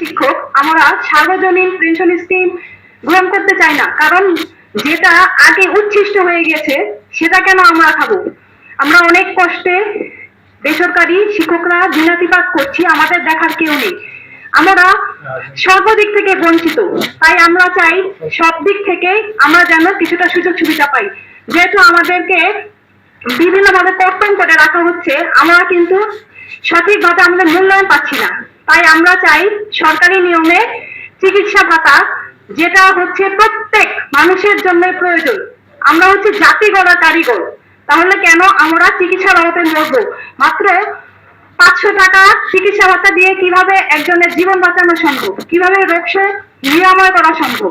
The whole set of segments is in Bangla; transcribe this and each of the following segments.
শিক্ষক, আমরা সার্বজনীন পেনশন স্কিম গ্রহণ করতে চাই না। কারণ যেটা আগে উচ্ছিষ্ট হয়ে গেছে, সেটা কেন আমরা খাব? আমরা অনেক কষ্টে বেসরকারি শিক্ষকরা দিনাতিপাত করছি, আমাদের দেখার কেউ নেই। আমরা সর্বদিক থেকে বঞ্চিত, তাই আমরা চাই সব দিক থেকে আমরা যেন কিছুটা সুযোগ সুবিধা পাই। যেহেতু আমাদেরকে বিভিন্নভাবে কর্তন করে রাখা হচ্ছে, আমরা কিন্তু সঠিকভাবে আমাদের মূল্যায়ন পাচ্ছি না। তাই আমরা চাই সরকারি নিয়মে চিকিৎসা ভাতা, যেটা হচ্ছে প্রত্যেক মানুষের জন্য প্রয়োজন। আমরা হচ্ছে জাতি গড়া কারিগর। তাহলে কেন আমরা চিকিৎসা আওতায় মরবো? মাত্র পাঁচশো টাকা চিকিৎসা ভাতা দিয়ে কীভাবে একজনের জীবন বাঁচানো সম্ভব? কীভাবে রোগ সে নিরাময় করা সম্ভব?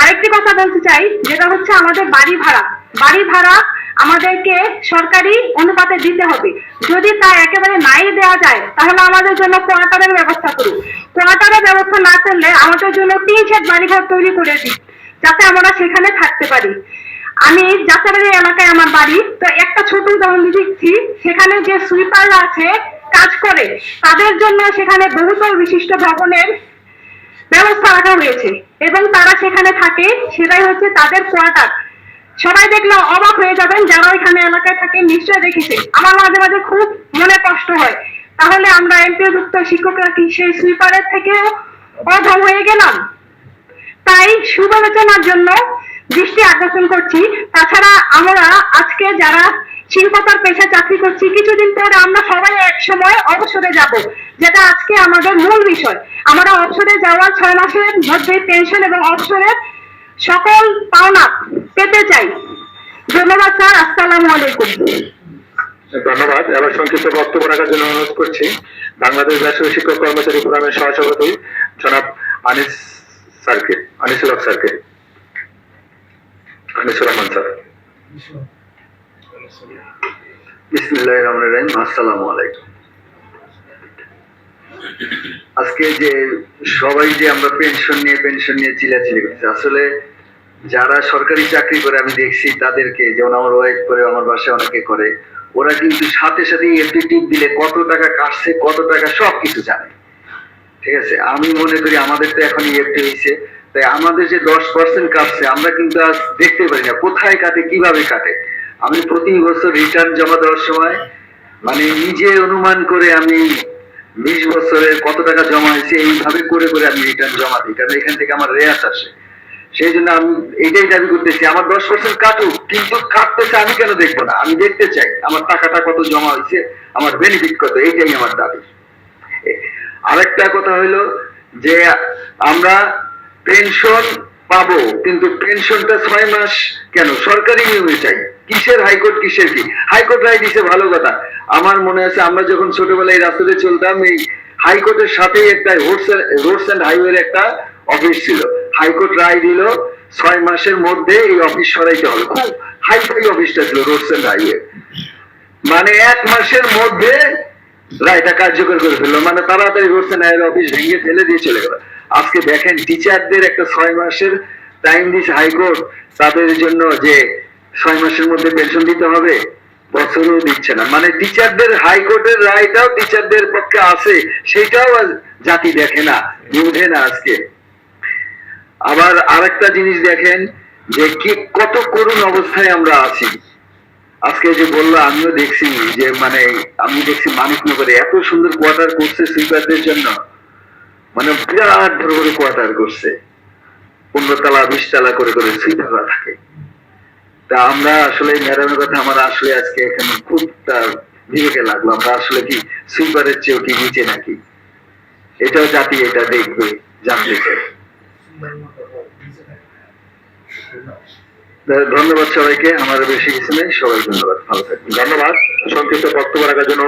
আরেকটি কথা বলতে চাই, যেটা হচ্ছে আমাদের বাড়ি ভাড়া। বাড়ি ভাড়া আমাদেরকে সরকারি অনুপাতে দিতে হবে। যদি তা একেবারে নাই দেওয়া যায়, তাহলে আমাদের জন্য কোয়ার্টারের ব্যবস্থা করুন। কোয়ার্টারের ব্যবস্থা না করলে আমাদের জন্য তিন সেট বাড়িঘর তৈরি করে দিই যাতে আমরা সেখানে থাকতে পারি। আমি যাত্রাবাড়ি এলাকায় আমার বাড়ি, তো একটা ছোট উদাহরণ দিচ্ছি। সেখানে যে সুইপাররা আছে, কাজ করে, তাদের জন্য সেখানে বহুতল বিশিষ্ট ভবনের ব্যবস্থা রাখা হয়েছে। এবং তারা সেখানে থাকে, সেটাই হচ্ছে তাদের কোয়ার্টার। সবাই দেখলে অবাক হয়ে যাবেন, যারা ওইখানে এলাকায় থাকে নিশ্চয় দেখেছে। আমার মাঝে মাঝে খুব মনে কষ্ট হয়। তাহলে আমরা এমপিওভুক্ত শিক্ষকরা কি সেই সুইপারের থেকেও অধম হয়ে গেলাম? তাই সুবিবেচনার জন্য দৃষ্টি আকর্ষণ করছি। তাছাড়া আমরা আজকে যারা শিল্পতার পেশা চাকরি করছি, কিছুদিন পরে আমরা সবাই এক সময় অবসরে যাব, যেটা আজকে আমাদের মূল বিষয়। আমরা অবসরে যাওয়ার ছয় মাসের মধ্যে পেনশন এবং অবসরের সকল পাওনা পেতে চাই। ধন্যবাদ স্যার, আসসালামু আলাইকুম। ধন্যবাদ। এবার সংক্ষিপ্ত বক্তব্য রাখার জন্য অনুরোধ করছি। বাংলাদেশ রাষ্ট্রীয় শিক্ষক কর্মচারী ফোরামের সহসভাপতি জনাব আনিস স্যারকে আনিসুল হক স্যারকে। আনিসুর রহমান স্যার। বিসমুল্লাহ রহমান রহিম, আসসালামু আলাইকুম। আজকে যে সবাই যে আমরা পেনশন নিয়ে পেনশন নিয়ে চিলাচিলি করছি, আসলে যারা সরকারি চাকরি করে, আমি দেখছি তাদেরকে, যেমন আমার ওয়াইফ করে, আমার বাসায় অনেকে করে, ওরা কিন্তু সাথে সাথে এফডি টিপ দিলে কত টাকা কাটছে, কত টাকা সব কিছু জানে। ঠিক আছে? আমি মনে করি আমাদের তো এখন ইএফটি হয়েছে তাই আমাদের যে দশ পার্সেন্ট কাটছে, আমরা কিন্তু আজ দেখতে পারি না, কোথায় কাটে, কীভাবে কাটে। আমি প্রতি বছর রিটার্ন জমা দেওয়ার সময় মানে নিজে অনুমান করে আমি বিশ বছরে কত টাকা জমা হয়েছে, এইভাবে করে করে আমি রিটার্ন জমা দিই। কারণ এখান থেকে আমার রেয়াত আসে। সেই জন্য আমি এইটাই দাবি করতেছি, আমার দশ পার্সেন্ট কাটুক, কিন্তু কাটতেছে আমি কেন দেখব না? আমি দেখতে চাই, আমার টাকাটা কত জমা হয়েছে, আমার বেনিফিট কত, এইটাই আমার দাবি। আরেকটা কথা হইল যে আমরা পেনশন পাবো, কিন্তু পেনশনটা ছয় মাস কেন? সরকারি নিয়মে চাই। কিসের হাইকোর্ট, কিসের কি? হাইকোর্ট রায় দিছে ভালো কথা। আমার মনে আছে আমরা যখন ছোটবেলায় রাস্তাতে চলতাম, এই হাইকোর্টের সাথেই একটা রোডস রোডস অ্যান্ড হাইওয়ের একটা অফিস ছিল। হাইকোর্ট রায় দিল, ছয় মাসের মধ্যে এই অফিস সরাইতে হবে। খুব হাইফাই অফিসটা ছিল রোডস হাইওয়ে মানে এক মাসের মধ্যে রায়টা কার্যকর করে ফেলল। মানে তাড়াতাড়ি করছে না অফিস ভেঙে ফেলে দিয়ে চলে গেল। আজকে দেখেন টিচারদের একটা ছয় মাসের টাইম দিছে হাইকোর্ট। তাদের জন্য যে ছয় মাসের মধ্যে পেনশন দিতে হবে, বছরও দিচ্ছে না। মানে টিচারদের হাইকোর্টের রায়টাও টিচারদের পক্ষে আছে সেটাও জাতি দেখে না, বুঝে না আজকে। আবার আরেকটা জিনিস দেখেন যে কি, কত করুণ অবস্থায় আমরা আছি। আজকে যে বলল, আমিও দেখছি যে মানে আমি দেখছি মানিকনগরে এত সুন্দর কোয়ার্টার করছে সুইপারদের জন্য। মানে বিরাট বড় বড় কোয়ার্টার করছে। পনেরো তালা বিশ তালা করে করে সুইপাররা থাকে। তা আমরা আসলে ম্যাডামের কথা আমার আসলে আজকে এখানে খুব তার বিবেকে লাগল। আমরা আসলে কি সুইপারের চেয়েও কি নিচে নাকি? এটাও জাতি এটা দেখবে জানতে চাই ধন্যবাদ সবাইকে, আমার বেশি কিছু নেই, সবাই ধন্যবাদ, ভালো থাকবেন। ধন্যবাদ, সংক্ষিপ্ত বক্তব্য রাখার জন্য